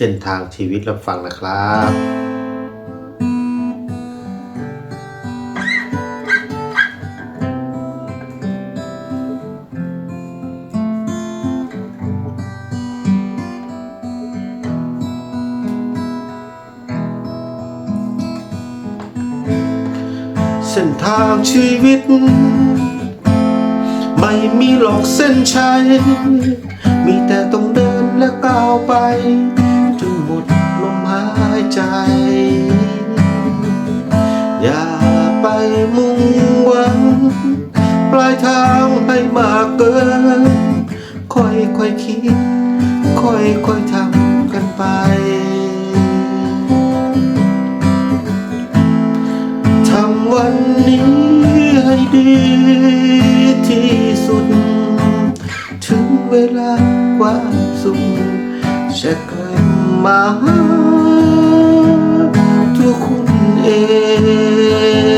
เส้นทางชีวิตรับฟังนะครับเส้นทางชีวิต ไม่มีหลอกเส้นชัย มีแต่ ไปมุ่งหวัง ปลายทางให้มากเกิน ค่อยค่อยคิด ค่อยค่อยทำกันไป ทำวันนี้ให้ดีที่สุด ถึงเวลาความสุขจะกลับมาหาตัวคุณเอง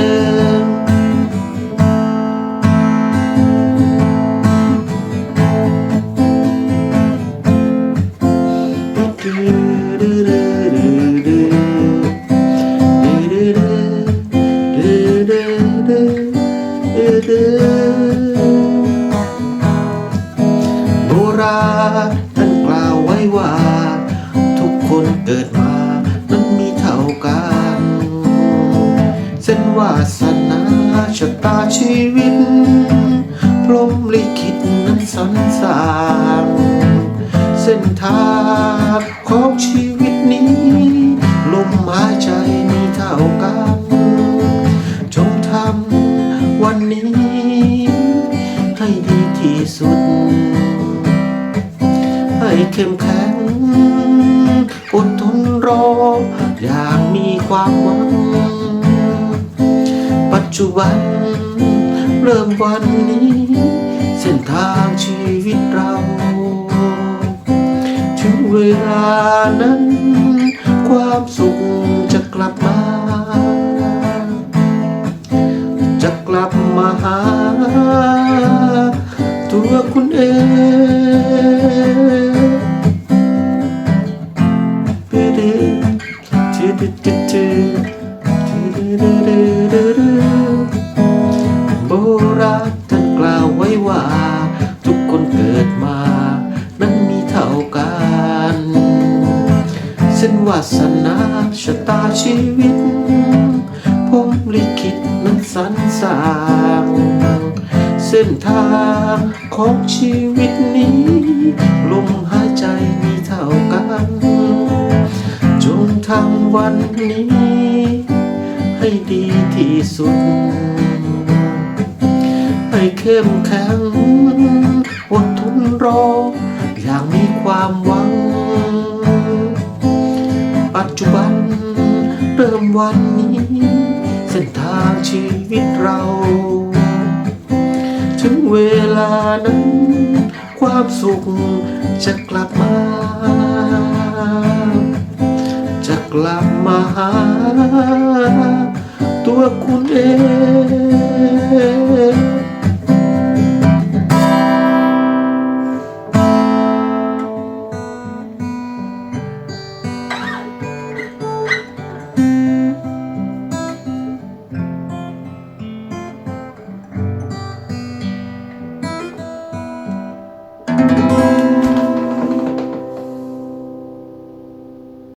โบราณท่านกล่าวไว้ว่า ทุกคนเกิดมานั้นมีเท่ากัน เส้นวาสนาชะตาชีวิต พรหมลิขิตนั้นสรรสางเส้นทางของชีวิตนี้ ลมหายใจมีเท่ากัน สุด ให้เข้มแข็งอดทนรอ อย่างมีความหวัง ปัจจุบัน เริ่มวันนี้ เส้นทางชีวิตเรา ถึงเวลานั้น ความสุขจะกลับมาจะกลับมาหา ตัวคุณเองปีดีทีดีทีทีทีดีดีดีดีโบราณท่านกล่าวไว้ว่า ทุกคนเกิดมา นั้นมีเท่ากันเส้นวาสนาชะตาชีวิต ผมลิขิตนั้นสรรสร้าง เส้นทางของชีวิตนี้ ลมหายใจมีเท่ากัน จงทำวันนี้ ให้ดีที่สุด ให้เข้มแข็งอดทนรอ อย่างมีความหวัง ปัจจุบันเริ่มวันนี้ เส้นทางชีวิตเราานั้น ความสุขจะกลับมา จะกลับมาหา ตัวคุณเอง